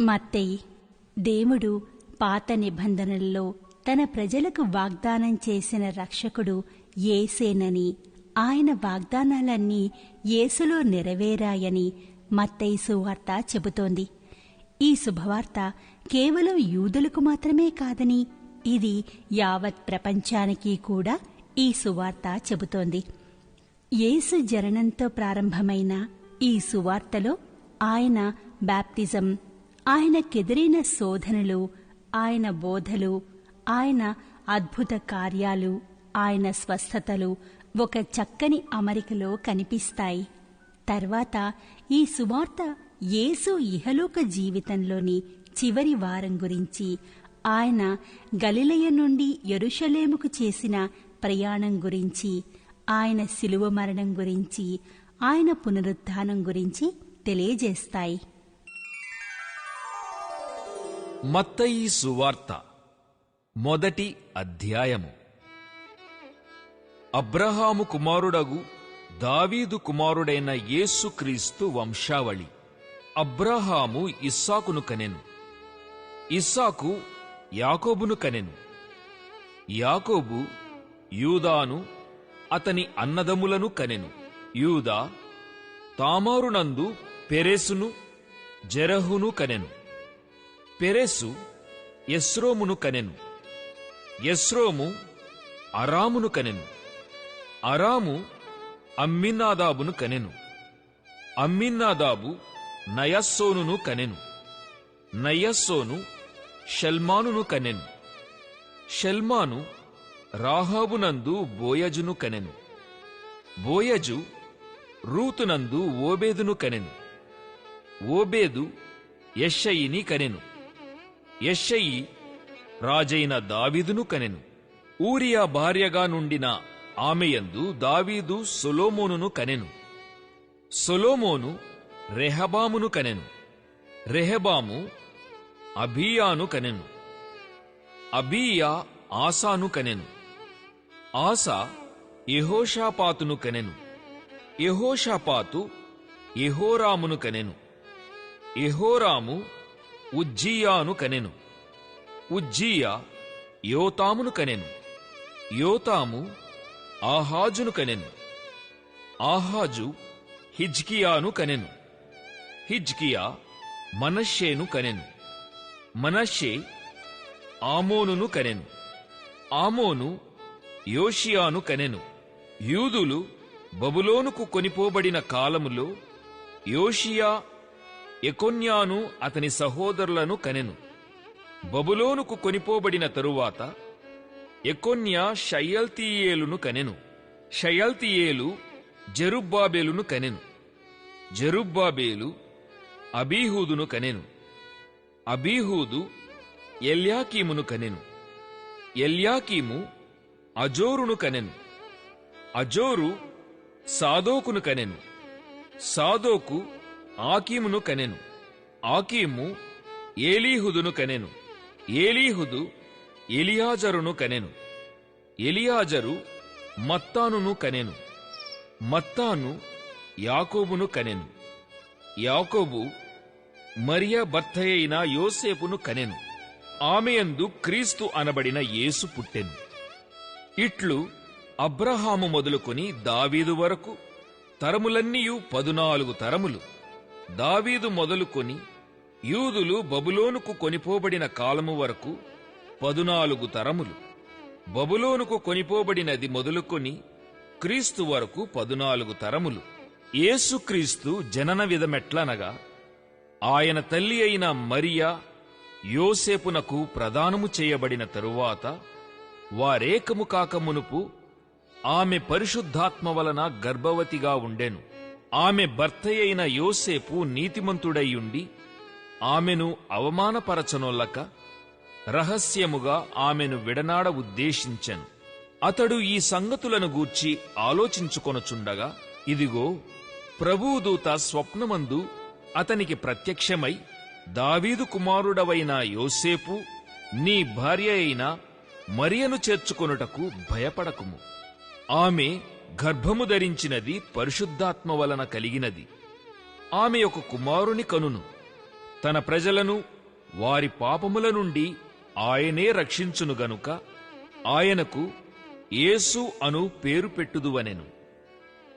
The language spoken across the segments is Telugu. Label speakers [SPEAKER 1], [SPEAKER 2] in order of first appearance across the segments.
[SPEAKER 1] మత్తయి దేవుడు పాత నిబంధనల్లో తన ప్రజలకు వాగ్దానం చేసిన రక్షకుడు ఏసేనని ఆయన వాగ్దానాలన్నీ యేసులో నెరవేరాయని మత్తయి సువార్త చెబుతోంది. ఈ శుభవార్త కేవలం యూదులకు మాత్రమే కాదని ఇది యావత్ ప్రపంచానికి కూడా ఈ సువార్త చెబుతోంది. యేసు జననంతో ప్రారంభమైన ఈ సువార్తలో ఆయన బాప్తిజం ఆయనకెదిరైన శోధనలు ఆయన బోధలు ఆయన అద్భుత కార్యాలు ఆయన స్వస్థతలు ఒక చక్కని అమరికలో కనిపిస్తాయి. తర్వాత ఈ సువార్త యేసు ఇహలోక జీవితంలోని చివరి వారం గురించి ఆయన గలిలయ నుండి ఎరుషలేముకు చేసిన ప్రయాణం గురించి ఆయన శిలువ మరణం గురించి ఆయన పునరుత్థానం గురించి తెలియజేస్తాయి.
[SPEAKER 2] మత్తయి సువార్త మొదటి అధ్యాయము. అబ్రహాము కుమారుడగు దావీదు కుమారుడైన యేసుక్రీస్తు వంశావళి. అబ్రహాము ఇస్సాకును కనెను. ఇస్సాకు యాకోబును కనెను. యాకోబు యూదాను అతని అన్నదములను కనెను. యూదా తామారునందు పెరెసును జెరహును కనెను. పెరెసు ఎస్రోమును కనెను. ఎస్రోము అరామును కనెను. అరాము అమ్మిన్నాదాబును కనెను. అమ్మిన్నాదాబు నయస్సోనును కనెను. నయస్సోను షల్మానును కనెను. షల్మాను రాహాబునందు బోయజును కనెను. బోయజు రూతునందు ఓబేదును కనెను. ఓబేదు యెషయిని కనెను. యెషయి రాజైన దావీదును కనెను. ఊరియా భార్యగా నుండిన ఆమెయందు దావీదు సొలోమోనును కనెను. సొలోమోను రెహబామును కనెను. రెహబాము అభియాను కనెను. అభియా ఆసాను కనెను. ఆసా యహోషాపాతును కనెను. యహోషాపాతు యహోరామును కనెను. యెహోరాము ఉజ్జీయాను కనెను. ఉజ్జీయా యోతామును కనెను. యోతాము ఆహాజును కనెను. ఆహాజు హిజ్కియాను కనెను. హిజ్కియా మనషేను కనెను. మనషే ఆమోనును కనెను. ఆమోను యోషియాను కనెను. యూదులు బబులోనుకు కొనిపోబడిన కాలములో యోషియా ఎకొన్యాను అతని సహోదరులను కనెను. బబులోనుకు కొనిపోబడిన తరువాత ఎకొన్యా షయల్తీయేలును కనెను. షయల్తీయేలు జరుబ్బాబేలును కనెను. జరుబ్బాబేలు అబీహూదును కనెను. అబీహూదు ఎల్యాకీమును కనెను. ఎల్యాకీము అజోరును కనెను. అజోరు సాదోకును కనెను. సాదోకు ఆకీమును కనెను. ఆకీము ఏలీహుదును కనెను. ఏలీహుదు ఎలియాజరును కనెను. ఎలియాజరు మత్తానును కనెను. మత్తాను యాకోబును కనెను. యాకోబు మరియ భర్తయైన యోసేపును కనెను. ఆమెయందు క్రీస్తు అనబడిన యేసు పుట్టెను. ఇట్లు అబ్రహాము మొదలుకొని దావీదు వరకు తరములన్నీయు పదునాలుగు తరములు. దావీదు మొదలుకొని యూదులు బబులోనుకు కొనిపోబడిన కాలము వరకు పదునాలుగు తరములు. బబులోనుకు కొనిపోబడినది మొదలుకొని క్రీస్తు వరకు పదునాలుగు తరములు. యేసుక్రీస్తు జనన విధమెట్లనగా ఆయన తల్లి అయిన మరియా యోసేపునకు ప్రదానము చేయబడిన తరువాత వారేకము కాకమునుపు ఆమె పరిశుద్ధాత్మ వలన గర్భవతిగా ఉండెను. ఆమె భర్తయైన యోసేపు నీతిమంతుడయ్యుండి ఆమెను అవమానపరచనొల్లక రహస్యముగా ఆమెను విడనాడ ఉద్దేశించెను. అతడు ఈ సంగతులను గూర్చి ఆలోచించుకొనుచుండగా ఇదిగో ప్రభువుదూత స్వప్నమందు అతనికి ప్రత్యక్షమై దావీదు కుమారుడవైన యోసేపు నీ భార్య అయిన మరియను చేర్చుకొనుటకు భయపడకుము. ఆమె గర్భము ధరించినది పరిశుద్ధాత్మ వలన కలిగినది. ఆమె ఒక కుమారుని కనును. తన ప్రజలను వారి పాపముల నుండి ఆయనే రక్షించును గనుక ఆయనకు యేసు అను పేరు పెట్టుదువనెను.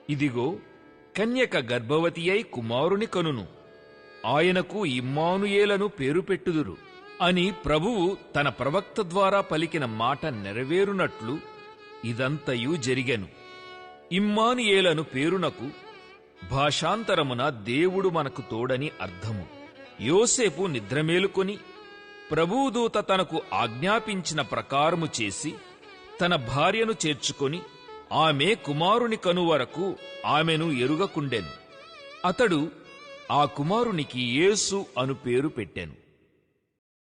[SPEAKER 2] ఇదిగో కన్యక గర్భవతి అయి కుమారుని కనును. ఆయనకు ఇమ్మానుయేలను పేరు పెట్టుదురు అని ప్రభువు తన ప్రవక్త ద్వారా పలికిన మాట నెరవేరునట్లు ఇదంతయు జరిగెను. ఇమ్మానుయేలను పేరునకు భాషాంతరమున దేవుడు మనకు తోడని అర్థము. యోసేపు నిద్రమేలుకొని ప్రభూదూత తనకు ఆజ్ఞాపించిన ప్రకారము చేసి తన భార్యను చేర్చుకొని ఆమె కుమారుని కను వరకు ఆమెను ఎరుగకుండెను. అతడు ఆ కుమారునికి యేసు అను పేరు పెట్టెను.